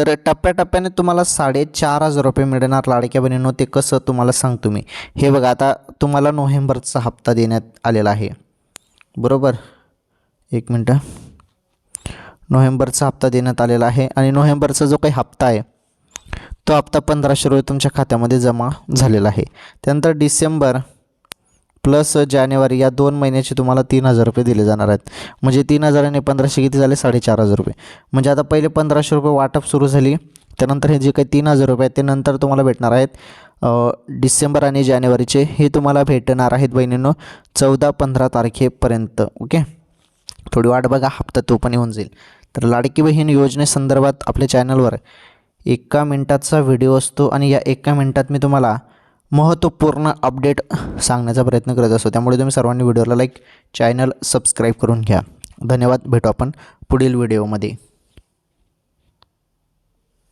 तर टप्प्याटप्प्याने तुम्हाला साडेचार हजार रुपये मिळणार लाडक्या बहिणींनो ते कसं तुम्हाला सांगतो मी. हे बघा आता तुम्हाला नोव्हेंबरचा हप्ता देण्यात आलेला आहे. बरोबर? एक मिनटं. नोव्हेंबरचा हप्ता देण्यात आलेला आहे आणि नोव्हेंबरचा जो काही हप्ता आहे तो हप्ता पंधराशे रुपये तुमच्या खात्यामध्ये जमा झालेला आहे. त्यानंतर डिसेंबर प्लस जानेवारी या दोन महिन्याचे तुम्हाला तीन हजार रुपये दिले जाणार आहेत. म्हणजे तीन हजार आणि पंधराशे किती झाले? साडेचार हजार रुपये. म्हणजे आता पहिले पंधराशे रुपये वाटप सुरू झाली. त्यानंतर हे जे काही तीन हजार रुपये आहेत ते नंतर तुम्हाला भेटणार आहेत. डिसेंबर आणि जानेवारीचे हे तुम्हाला भेटणार आहेत बहिणींनो चौदा पंधरा तारखेपर्यंत. ओके? थोडी वाट बघा हप्ता तो पण येऊन जाईल. तर लाडकी बहीण योजनेसंदर्भात आपल्या चॅनलवर एका मिनटाचा व्हिडिओ असतो आणि या एका मिनटात मी तुम्हाला महत्त्वपूर्ण अपडेट सांगण्याचा प्रयत्न करत असतो. त्यामुळे तुम्ही सर्वांनी व्हिडिओला लाईक चॅनल सबस्क्राईब करून घ्या. धन्यवाद. भेटू आपण पुढील व्हिडिओमध्ये.